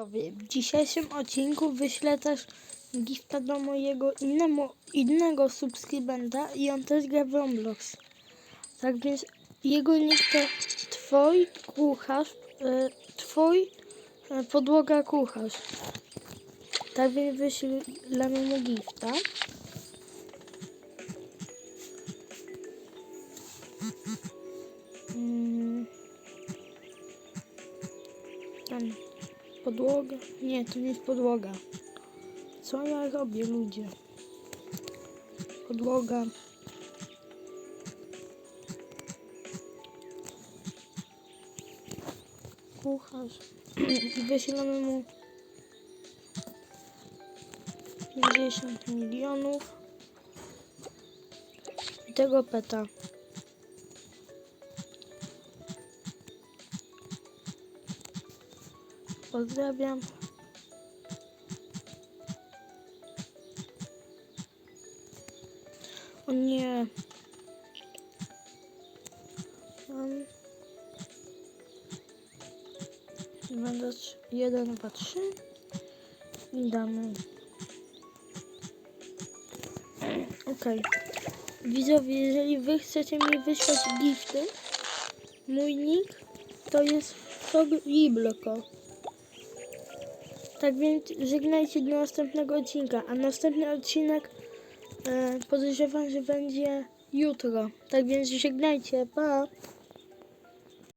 W dzisiejszym odcinku wyślę też gifta do mojego innemu, innego subskrybenta i on też gra w Roblox. Tak więc jego nick to twój kucharz, e, twój e, podłoga kucharz. Tak więc wyślemy mu gifta. Mm. Podłoga. Nie, to nie jest podłoga. Co ja robię, ludzie? Podłoga. Kucharz. I wyślemy mu 50 milionów. Tego peta. Pozdrawiam. O nie. Będę trz- jeden, dwa, trzy. I damy. Okej. Widzowie, jeżeli wy chcecie mi wysłać gifty, mój nick to jest Foglibloko. Tak więc żegnajcie do następnego odcinka, a następny odcinek e, podejrzewam, że będzie jutro. Tak więc żegnajcie, pa!